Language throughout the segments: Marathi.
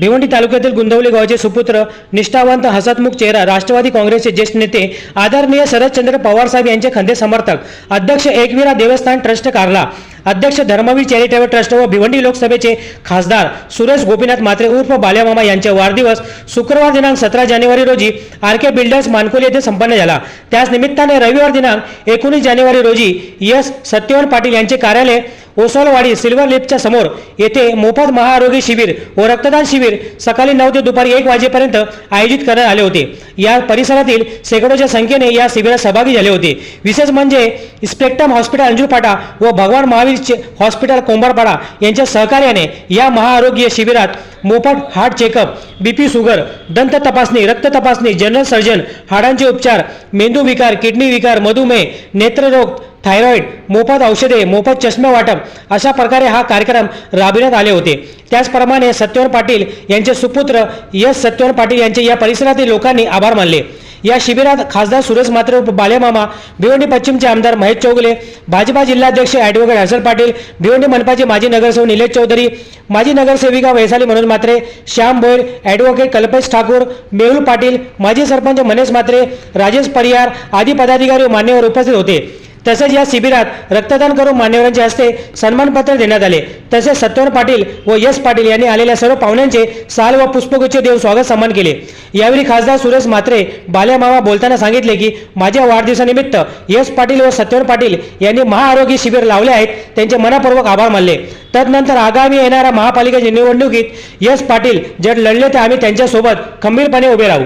भिवंडी तालुक्यातील गुंदवली गावाचे सुपुत्र निष्ठावंत हसतमुख चेहरा राष्ट्रवादी काँग्रेसचे ज्येष्ठ नेते आदरणीय शरदचंद्र पवार साहेब यांचे खंदे समर्थक अध्यक्ष एकविरा देवस्थान ट्रस्ट कारला अध्यक्ष धर्मवीर चॅरिटेबल ट्रस्ट व भिवंडी लोकसभेचे खासदार सुरेश गोपीनाथ मात्रे उर्फ बाल्यामामा यांचे वाढदिवस शुक्रवार दिनांक सतरा जानेवारी रोजी आर के बिल्डर्स मानकोली येथे संपन्न झाला. त्याच निमित्ताने रविवार दिनांक एकोणीस जानेवारी रोजी यस सत्यवान पाटील यांचे कार्यालय ओसोलवाडी सिल्वर लिफ्टच्या समोर येथे मोफत महाआरोग्य शिबिर व रक्तदान शिबिर सकाळी नऊ ते दुपारी एक वाजेपर्यंत आयोजित करण्यात आले होते. या परिसरातील शेकडोच्या संख्येने या शिबिरात सहभागी झाले होते. विशेष म्हणजे स्पेक्ट्रम हॉस्पिटल अंजूरपाटा व भगवान महावीर हॉस्पिटल कोंभारपाडा यांच्या सहकार्याने या महाआरोग्य शिबिरात मोफत हार्ट चेकअप बीपी शुगर दंत तपासणी रक्त तपासणी जनरल सर्जन हाडांचे उपचार मेंदू विकार किडनी विकार मधुमेह नेत्ररोग थायरॉइड मोफत औषधे मोफत चष्मे वाटप अशा प्रकारे हा कार्यक्रम राबविण्यात आले होते. त्याचप्रमाणे सत्यवन पाटील यांचे सुपुत्र यश सत्यवन पाटील यांचे या परिसरातील लोकांनी आभार मानले. या शिबिरात खासदार सुरेश मात्रे बालेमामा भिवंडी पश्चिमचे आमदार महेश चौगले भाजपा जिल्हाध्यक्ष ॲडव्होकेट हर्षल पाटील भिवंडी मनपाचे माजी नगरसेवक निलेश चौधरी माजी नगरसेविका वैशाली मनोज मात्रे श्याम भोयर ॲडव्होकेट कल्पेश ठाकूर मेहुल पाटील माजी सरपंच मनेश मात्रे राजेश परियार आदी पदाधिकारी मान्यवर उपस्थित होते. तसेच या शिबिरात रक्तदान करून मान्यवरांच्या हस्ते सन्मानपत्र देण्यात आले. तसेच सत्वर पाटील व यश पाटील यांनी आलेल्या सर्व पाहुण्यांचे साल व पुष्पगुच्छ देऊन स्वागत सन्मान केले. यावेळी खासदार सुरेश मात्रे बाल्यामामा बोलताना सांगितले की माझ्या वाढदिवसानिमित्त यश पाटील व सत्वर पाटील यांनी महाआरोग्य शिबिर लावले आहेत. त्यांचे मनापूर्वक आभार मानले. तदनंतर आगामी येणाऱ्या महापालिकेच्या निवडणुकीत यश पाटील जर लढले तर आम्ही त्यांच्यासोबत खंबीरपणे उभे राहू.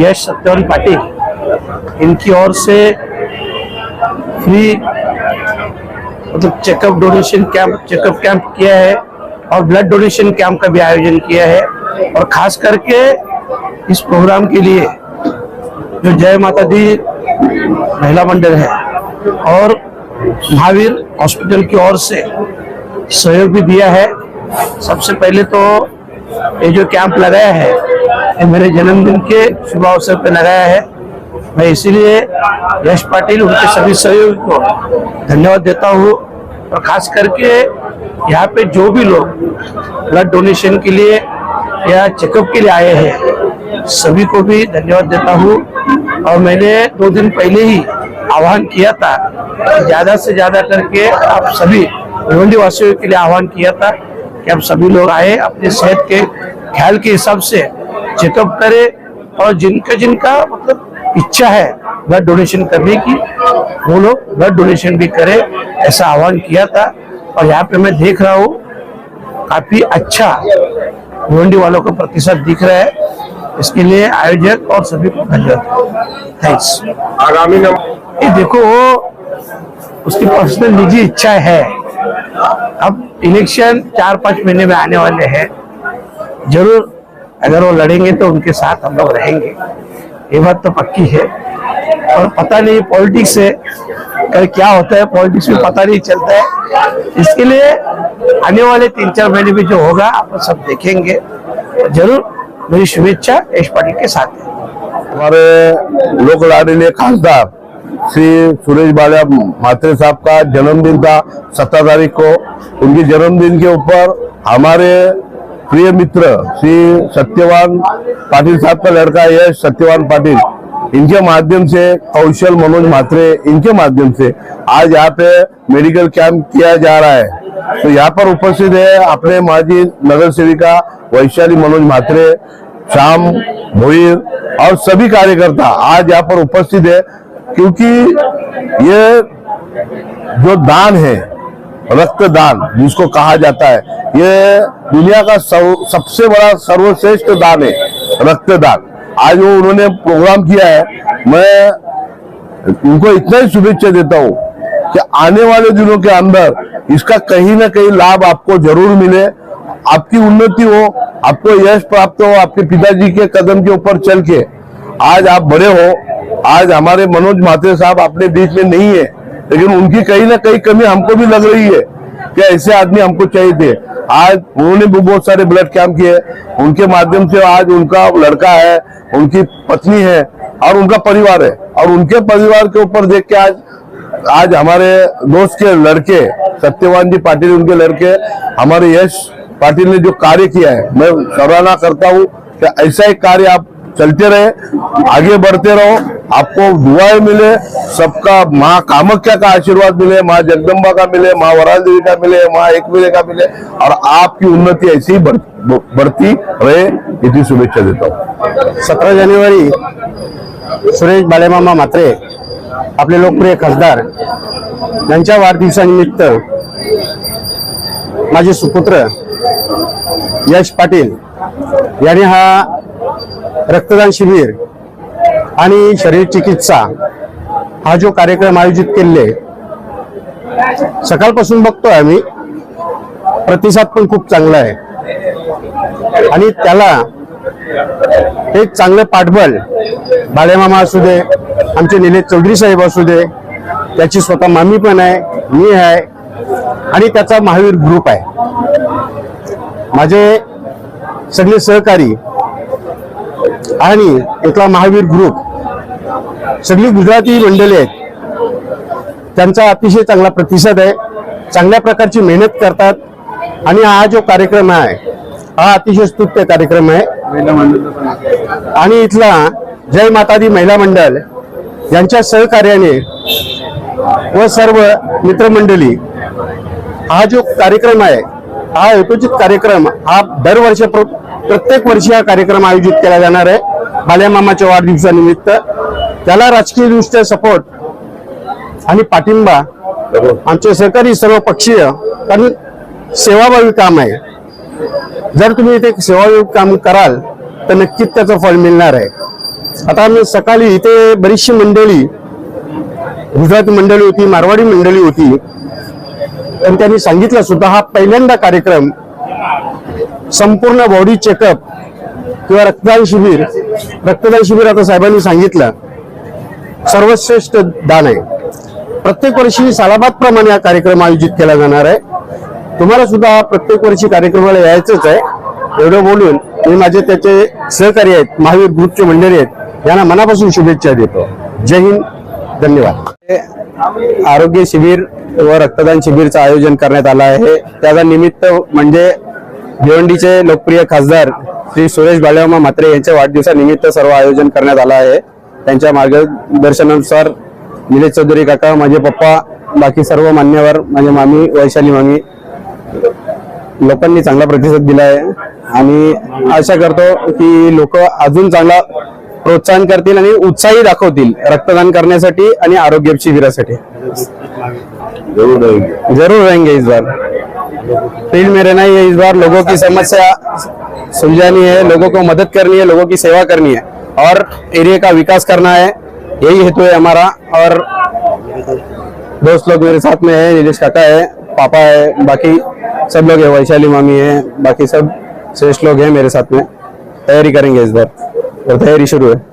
यश सत्यवन पाटील इनकी ओर से फ्री मतलब checkup donation camp checkup camp KIA है और ब्लड डोनेशन कैंप का भी आयोजन किया है। और खास करके इस प्रोग्राम के लिए जो जय माता दी महिला मंडल है और महावीर हॉस्पिटल की ओर से सहयोग भी दिया है। सबसे पहले तो ये जो कैंप लगाया है, ये मेरे जन्मदिन के शुभ अवसर पर लगाया है। मैं इसीलिए यश पाटिल उनके सभी सहयोगी को धन्यवाद देता हूँ और खास करके यहाँ पे जो भी लोग ब्लड डोनेशन के लिए या चेकअप के लिए आए हैं, सभी को भी धन्यवाद देता हूँ। और मैंने दो दिन पहले ही आह्वान किया था ज़्यादा से ज़्यादा करके आप सभी भिवंडी वासियों के लिए आह्वान किया था कि आप सभी लोग आए, अपने सेहत के ख्याल के हिसाब से चेकअप करें और जिनका जिनका मतलब इच्छा है ब्लड डोनेशन करने की वो लोग ब्लड डोनेशन भी करें ऐसा आह्वान किया था। और यहाँ पे मैं देख रहा हूँ काफ़ी अच्छा भिवंडी वालों का प्रतिशत दिख रहा है। इसके लिए आयोजक और सभी को धन्यवाद। थैंक्स आगामी ये देखो वो उसकी पर्सनल निजी इच्छा है। अब इलेक्शन चार पाँच महीने में आने वाले हैं। ज़रूर अगर वो लड़ेंगे तो उनके साथ हम लोग रहेंगे। ये बात तो पक्की है। और पता नहीं पॉलिटिक्स से कल क्या होता है, पॉलिटिक्स में पता नहीं चलता है। इसके लिए आने वाले तीन चार महीने में जो होगा, आप सब देखेंगे। ज़रूर मेरी शुभेच्छा यश पाटिल के साथ। है हमारे लोक लाडीले खासदार श्री सुरेश बालिया मात्रे साहब का जन्मदिन था, सत्रह तारीख को। उनके जन्मदिन के ऊपर हमारे प्रिय मित्र श्री सत्यवान पाटिल साहब का लड़का यश सत्यवान पाटिल। इनके माध्यम से कौशल मनोज मात्रे इनके माध्यम से आज यहाँ पे मेडिकल कैंप किया जा रहा है। तो यहाँ पर उपस्थित है अपने माजी नगर सेविका वैशाली मनोज मात्रे श्याम भोईर और सभी कार्यकर्ता आज यहाँ पर उपस्थित है क्योंकि ये जो दान है रक्तदान, जिसको कहा जाता है। ये दुनिया का सबसे बड़ा सर्वश्रेष्ठ दान है, रक्तदान। आज वो उन्होंने प्रोग्राम किया है। मैं उनको इतना ही शुभेच्छा देता हूँ कि आने वाले दिनों के अंदर इसका कहीं ना कहीं लाभ आपको ज़रूर मिले। आपकी उन्नति हो, आपको यश प्राप्त हो, आपके पिताजी के कदम के ऊपर चल के। आज आप बड़े हो, आज हमारे मनोज मात्रे साहब अपने बीच में नहीं है। लेकिन उनकी कहीं ना कहीं कमी हमको भी लग रही है कि ऐसे आदमी हमको चाहिए थे। आज उन्होंने भी बहुत सारे ब्लड कैंप किए। उनके माध्यम से आज उनका लड़का है, उनकी पत्नी है और उनका परिवार है। और उनके परिवार के ऊपर देख के आज आज हमारे दोस्त के लड़के, सत्यवान जी पाटिल उनके लड़के, हमारे यश पाटिल ने जो कार्य किया है, मैं सराहना करता हूँ ऐसा ही कार्य आप चलते रहे आगे बढ़ते रहो आपको दुआएं मिले सबका माँ कामाख्या का आशीर्वाद मिले माँ जगदम्बा का मिले माँ वराल देवी का मिले माँ एक मिले का मिले और आपकी उन्नति ऐसी ही बढ़, बढ़ती रहे इतनी शुभेच्छा देता हूँ। सतरा जानेवारी सुरेश बालेमामा म्हात्रे आपले लोकप्रिय खासदार यांच्या वाढदिवसानिमित्त माझे सुपुत्र यश पाटील यांनी हा रक्तदान शिबिर आणि शरीर चिकित्सा हा जो कार्यक्रम आयोजित केले सकाळपासून बघतोय आम्ही. प्रतिसाद पण खूप चांगला आहे. आणि त्याला एक चांगलं पाठबळ बाळेमामा असू दे आमचे निलेश चौधरी साहेब असू दे त्याची स्वतः मामी पण आहे मी आहे आणि त्याचा महावीर ग्रुप आहे. माझे सगळे सहकारी आणि इथला महावीर ग्रुप सगळी गुजराती मंडळी आहेत. त्यांचा अतिशय चांगला प्रतिसाद आहे. चांगल्या प्रकारची मेहनत करतात. आणि हा जो कार्यक्रम आहे हा अतिशय स्तुत्य कार्यक्रम आहे. आणि इथला जय माता दी महिला मंडळ यांच्या सहकार्याने व सर्व मित्रमंडळी हा जो कार्यक्रम आहे हा हेतुचित कार्यक्रम हा दरवर्षी प्रत्येक वर्षी हा कार्यक्रम आयोजित केला जाणार आहे. बाल्यामामाच्या वाढदिवसानिमित्त. त्याला राजकीयदृष्ट्या सपोर्ट आणि पाठिंबा आमचे सहकारी सर्व पक्षीय कारण सेवाभावी काम आहे. जर तुम्ही इथे सेवाभावी काम कराल तर नक्कीच त्याचं फळ मिळणार आहे. आता आम्ही सकाळी इथे बरीचशी मंडळी गुजराती मंडळी होती मारवाडी मंडळी होती पण त्यांनी सांगितलं सुद्धा हा पहिल्यांदा कार्यक्रम संपूर्ण बॉडी चेकअप किंवा रक्तदान शिबिर रक्तदान शिबिर आता साहेबांनी सांगितलं. सर्वश्रेष्ठ दान आहे. प्रत्येक वर्षी सालाबाद प्रमाणे हा कार्यक्रम आयोजित केला जाणार आहे. तुम्हाला सुद्धा हा प्रत्येक वर्षी कार्यक्रमाला यायचंच आहे. एवढं बोलून मी माझे त्याचे सहकारी आहेत महावीर ग्रुपचे मंडळी आहेत यांना मनापासून शुभेच्छा देतो. जय हिंद धन्यवाद. आरोग्य शिबिर व रक्तदान शिबिरचं आयोजन करण्यात आलं आहे. त्याचा निमित्त म्हणजे भिवंडीचे लोकप्रिय खासदार श्री सुरेश बालेमामा म्हात्रे यांच्या वाढदिवसानिमित्त सर्व आयोजन करण्यात आलं आहे. त्यांच्या मार्गदर्शनानुसार निलेश चौधरी काका माझे पप्पा बाकी सर्व मान्यवर माझे मामी वैशाली मामी लोकांनी चांगला प्रतिसाद दिला आहे. आणि आशा करतो की लोक अजून चांगला प्रोत्साहन करतील आणि उत्साही दाखवतील रक्तदान करण्यासाठी आणि आरोग्य शिबिरासाठी. ज़रूर रहेंगे. ज़रूर रहेंगे इस बार. फ़ील्ड में रहना ही है इस बार लोगों की समस्या सुलझानी है लोगों को मदद करनी है लोगों की सेवा करनी है और एरिया का विकास करना है यही हेतु है हमारा और दोस्त लोग मेरे साथ में है नीलेश काका है पापा है बाकी सब लोग है वैशाली मामी है बाकी सब श्रेष्ठ लोग हैं मेरे साथ में। तैयारी करेंगे इस बार। तैयारी शुरू आहे